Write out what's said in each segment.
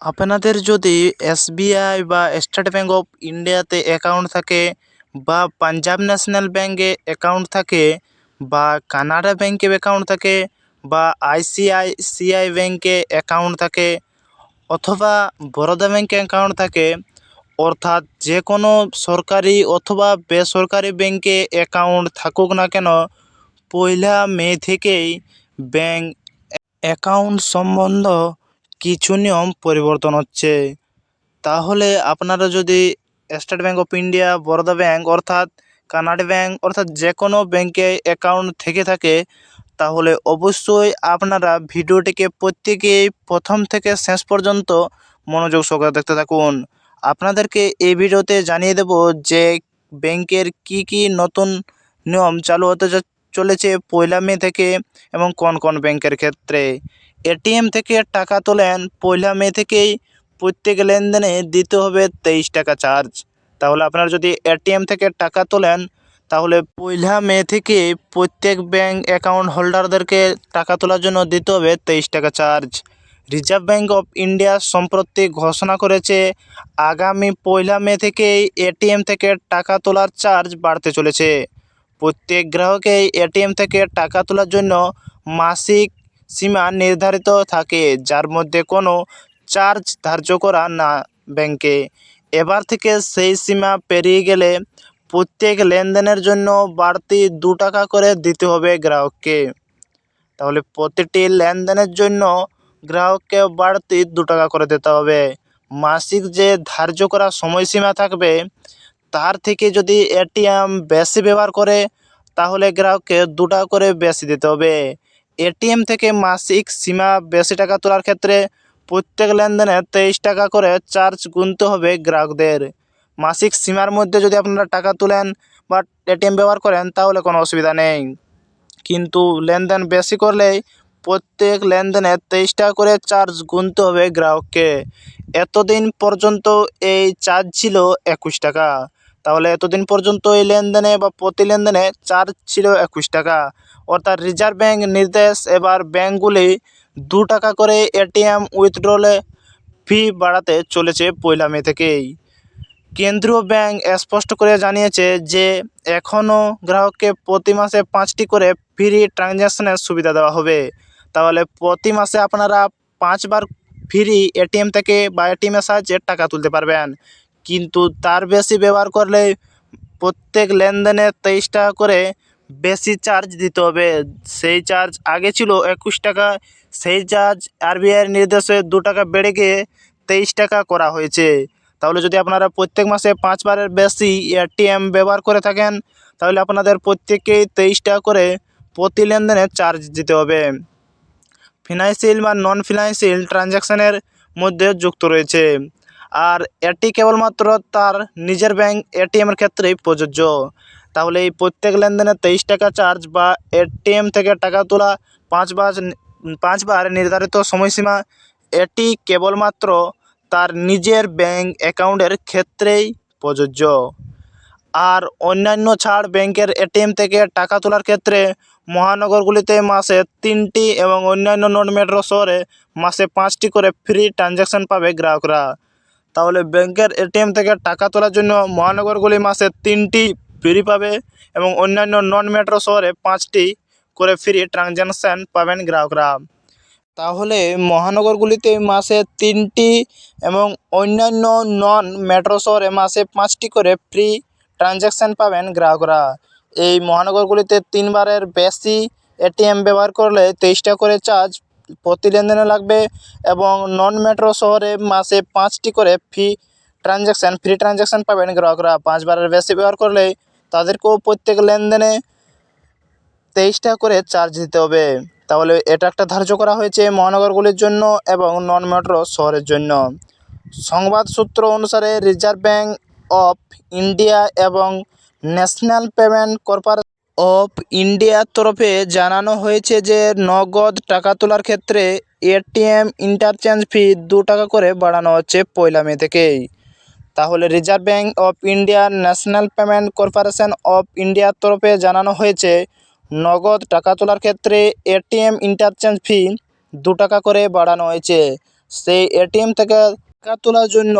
আপনাদের যদি এস.বি.আই বা স্টেট ব্যাঙ্ক অফ ইন্ডিয়াতে অ্যাকাউন্ট থাকে বা পাঞ্জাব ন্যাশনাল ব্যাঙ্কে অ্যাকাউন্ট থাকে বা কানাড়া ব্যাঙ্কে অ্যাকাউন্ট থাকে বা আই.সি.আই.সি.আই ব্যাঙ্কে অ্যাকাউন্ট থাকে অথবা বরোদা ব্যাঙ্কে অ্যাকাউন্ট থাকে, অর্থাৎ যে কোনো সরকারি অথবা বেসরকারি ব্যাঙ্কে অ্যাকাউন্ট থাকুক না কেন, পয়লা মে থেকেই ব্যাঙ্ক অ্যাকাউন্ট সম্বন্ধ কিছু নিয়ম পরিবর্তন হচ্ছে। তাহলে আপনারা যদি state bank of India, Baroda bank অর্থাৎ কানাড়া ব্যাঙ্ক অর্থাৎ যে কোনো ব্যাঙ্কে অ্যাকাউন্ট থেকে থাকে, তাহলে অবশ্যই আপনারা ভিডিওটিকে প্রত্যেকেই প্রথম থেকে শেষ পর্যন্ত মনোযোগ সহকারে দেখতে থাকুন। আপনাদেরকে এই ভিডিওতে জানিয়ে দেব যে ব্যাংকের কি কি নতুন নিয়ম চালু হতে চলেছে পয়লা মে থেকে এবং কোন কোন ব্যাঙ্কের ক্ষেত্রে এটিএম থেকে টাকা তোলেন, পয়লা মে থেকেই প্রত্যেক লেনদেনে দিতে হবে তেইশ টাকা চার্জ। তাহলে আপনারা যদি এটিএম থেকে টাকা তোলেন, তাহলে পয়লা মে থেকে প্রত্যেক ব্যাঙ্ক অ্যাকাউন্ট হোল্ডারদেরকে টাকা তোলার জন্য দিতে হবে তেইশ টাকা charge. Reserve bank of India সম্প্রতি ঘোষণা করেছে, আগামী পয়লা মে থেকেই এটিএম থেকে টাকা তোলার চার্জ বাড়তে চলেছে। প্রত্যেক গ্রাহকেই এটিএম থেকে টাকা তোলার জন্য মাসিক সীমা নির্ধারিত থাকে, যার মধ্যে কোনো চার্জ ধার্য করা না ব্যাংকে। এবার থেকে সেই সীমা পেরিয়ে গেলে প্রত্যেক লেনদেনের জন্য বাড়তি দু টাকা করে দিতে হবে গ্রাহককে। তাহলে প্রতিটি লেনদেনের জন্য গ্রাহককে বাড়তি দু টাকা করে দিতে হবে। মাসিক যে ধার্য করা সময়সীমা থাকবে তার থেকে যদি এটিএম বেশি ব্যবহার করে, তাহলে গ্রাহককে দু টাকা করে বেশি দিতে হবে। এটিএম থেকে মাসিক সীমা বেশি টাকা তোলার ক্ষেত্রে প্রত্যেক লেনদেনে তেইশ টাকা করে চার্জ গুনতে হবে গ্রাহকদের। মাসিক সীমার মধ্যে যদি আপনারা টাকা তোলেন বা এটিএম ব্যবহার করেন, তাহলে কোনো অসুবিধা নেই। কিন্তু লেনদেন বেশি করলেই প্রত্যেক লেনদেনে তেইশ টাকা করে চার্জ গুনতে হবে গ্রাহককে। এতদিন পর্যন্ত এই চার্জ ছিল একুশ টাকা। তাহলে এতদিন পর্যন্ত এই লেনদেনে বা প্রতি লেনদেনে চার্জ ছিল একুশ টাকা। অর্থাৎ রিজার্ভ ব্যাঙ্ক নির্দেশ এবার ব্যাঙ্কগুলি দু টাকা করে এটিএম উইথড্রলে ফি বাড়াতে চলেছে পয়লা মে থেকেই। কেন্দ্রীয় ব্যাংক স্পষ্ট করে জানিয়েছে যে এখনও গ্রাহককে প্রতি মাসে পাঁচটি করে ফ্রি ট্রানজ্যাকশনের সুবিধা দেওয়া হবে। তাহলে প্রতি মাসে আপনারা পাঁচবার ফ্রি এটিএম থেকে বা এটিএমের সাহায্যে টাকা তুলতে পারবেন। কিন্তু তার বেশি ব্যবহার করলে প্রত্যেক লেনদেনে তেইশ টাকা করে বেশি চার্জ দিতে হবে। সেই চার্জ আগে ছিল একুশ টাকা, সেই চার্জ আরবিআইয়ের নির্দেশে দু টাকা বেড়ে গিয়ে তেইশ টাকা করা হয়েছে। তাহলে যদি আপনারা প্রত্যেক মাসে পাঁচবারের বেশি এটিএম ব্যবহার করে থাকেন, তাহলে আপনাদের প্রত্যেককেই তেইশ টাকা করে প্রতি লেনদেনে চার্জ দিতে হবে। ফিনান্সিয়াল বা নন ফিনান্সিয়াল ট্রানজ্যাকশানের মধ্যে যুক্ত রয়েছে। আর এটি কেবলমাত্র তার নিজের ব্যাংক এটিএমের ক্ষেত্রেই প্রযোজ্য। তাহলে এই প্রত্যেক লেনদেনে তেইশ টাকা চার্জ বা এটিএম থেকে টাকা তোলা পাঁচবার পাঁচবার নির্ধারিত সময়সীমা, এটি কেবলমাত্র তার নিজের ব্যাংক অ্যাকাউন্টের ক্ষেত্রেই প্রযোজ্য। আর অন্যান্য ছাড় ব্যাংকের এটিএম থেকে টাকা তোলার ক্ষেত্রে মহানগরগুলিতে মাসে তিনটি এবং অন্যান্য নন মেট্রো শহরে মাসে পাঁচটি করে ফ্রি ট্রানজ্যাকশান পাবে গ্রাহকরা। তাহলে ব্যাংকের এটিএম থেকে টাকা তোলার জন্য মহানগরগুলি মাসে তিনটি ফ্রি পাবে এবং অন্যান্য নন মেট্রো শহরে পাঁচটি করে ফ্রি ট্রানজ্যাকশান পাবেন গ্রাহকরা। তাহলে মহানগরগুলিতে মাসে তিনটি এবং অন্যান্য নন মেট্রো শহরে মাসে পাঁচটি করে ফ্রি ট্রানজ্যাকশান পাবেন গ্রাহকরা। এই মহানগরগুলিতে তিনবারের বেশি এটিএম ব্যবহার করলে তেইশটা করে চার্জ প্রতি লেনদেনে লাগবে এবং নন মেট্রো শহরে মাসে পাঁচটি করে ফি ট্রানজ্যাকশান, ফ্রি ট্রানজ্যাকশান পাবেন গ্রাহকরা। পাঁচবারের বেশি ব্যবহার করলে তাদেরকেও প্রত্যেক লেনদেনে তেইশ টাকা করে চার্জ দিতে হবে। তাহলে এটা একটা ধার্য করা হয়েছে মহানগরগুলির জন্য এবং নন মেট্রো শহরের জন্য। সংবাদ সূত্র অনুসারে রিজার্ভ ব্যাঙ্ক অফ ইন্ডিয়া এবং ন্যাশনাল পেমেন্ট কর্পোরেশন অফ ইন্ডিয়ার তরফে জানানো হয়েছে যে নগদ টাকা তোলার ক্ষেত্রে এটিএম ইন্টারচেঞ্জ ফি দু টাকা করে বাড়ানো হচ্ছে পয়লা মে থেকেই। তাহলে reserve bank of India national payment corporation of ইন্ডিয়ার তরফে জানানো হয়েছে, নগদ টাকা তোলার ক্ষেত্রে এটিএম ইন্টারচেঞ্জ ফি দু টাকা করে বাড়ানো হয়েছে। সেই এটিএম থেকে টাকা তোলার জন্য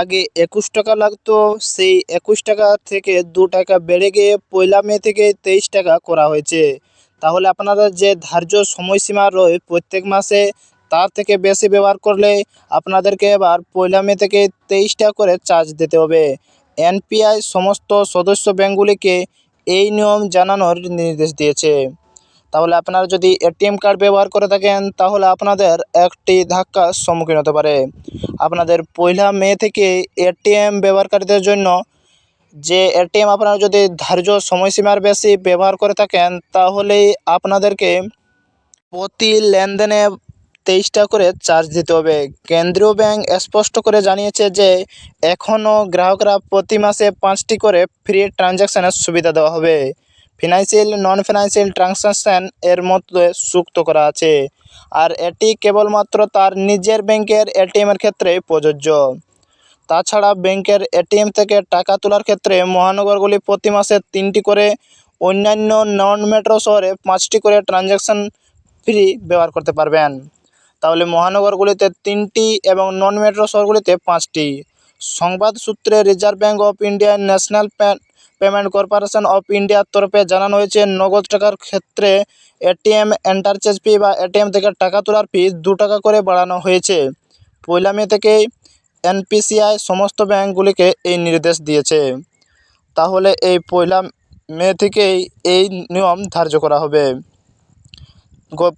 আগে একুশ টাকা লাগতো। সেই একুশ টাকা থেকে দু টাকা বেড়ে গিয়ে পয়লা মে থেকে তেইশ টাকা করা হয়েছে। তাহলে আপনাদের যে ধার্য সময়সীমা রয়ে প্রত্যেক মাসে, তার থেকে বেশি ব্যবহার করলে আপনাদেরকে এবার পয়লা মে থেকে তেইশ টাকা করে চার্জ দিতে হবে। এনপিআই সমস্ত সদস্য ব্যাঙ্কগুলিকে এই নিয়ম জানানোর নির্দেশ দিয়েছে। তাহলে আপনারা যদি এটিএম কার্ড ব্যবহার করে থাকেন, তাহলে আপনাদের একটি ধাক্কার সম্মুখীন হতে পারে। আপনাদের পয়লা মে থেকে এটিএম ব্যবহারকারীদের জন্য যে এটিএম আপনারা যদি ধার্য সময়সীমার বেশি ব্যবহার করে থাকেন তাহলেই আপনাদেরকে প্রতি লেনদেনে তেইশটা করে চার্জ দিতে হবে। কেন্দ্রীয় ব্যাংক স্পষ্ট করে জানিয়েছে যে, এখনও গ্রাহকরা প্রতি মাসে পাঁচটি করে ফ্রি ট্রানজ্যাকশানের সুবিধা দেওয়া হবে। ফিনান্সিয়াল নন ফিনান্সিয়াল ট্রানজ্যাকশান এর মধ্যে যুক্ত করা আছে। আর এটি কেবলমাত্র তার নিজের ব্যাংকের এটিএমের ক্ষেত্রে প্রযোজ্য। তাছাড়া ব্যাংকের এটিএম থেকে টাকা তোলার ক্ষেত্রে মহানগরগুলি প্রতি মাসে তিনটি করে, অন্যান্য নন মেট্রো শহরে পাঁচটি করে ট্রানজ্যাকশান ফ্রি ব্যবহার করতে পারবেন। তাহলে মহানগরগুলিতে তিনটি এবং নন মেট্রো শহরগুলিতে পাঁচটি। সংবাদ সূত্রে reserve bank of India national payment corporation of ইন্ডিয়ার তরফে জানানো হয়েছে, নগদ টাকার ক্ষেত্রে এটিএম ইন্টারচেঞ্জ ফি বা এটিএম থেকে টাকা তোলার ফি দু টাকা করে বাড়ানো হয়েছে। পয়লা মে থেকেই এনপিসিআই সমস্ত ব্যাঙ্কগুলিকে এই নির্দেশ দিয়েছে। তাহলে এই পয়লা মে থেকেই এই নিয়ম ধার্য করা হবে।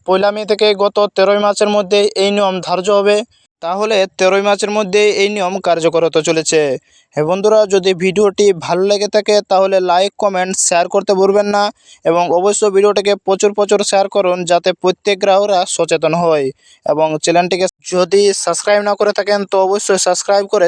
পয়লা মে থেকে গত তেরোই মার্চের মধ্যে এই নিয়ম ধার্য হবে। তাহলে তেরোই মার্চের মধ্যে এই নিয়ম কার্যকর হতে চলেছে। হ্যাঁ বন্ধুরা, যদি ভিডিওটি ভালো লেগে থাকে, তাহলে লাইক কমেন্ট শেয়ার করতে ভুলবেন না এবং অবশ্যই ভিডিওটিকে প্রচুর প্রচুর শেয়ার করুন যাতে প্রত্যেক গ্রাহকরা সচেতন হয় এবং চ্যানেলটিকে যদি সাবস্ক্রাইব না করে থাকেন, তো অবশ্যই সাবস্ক্রাইব করে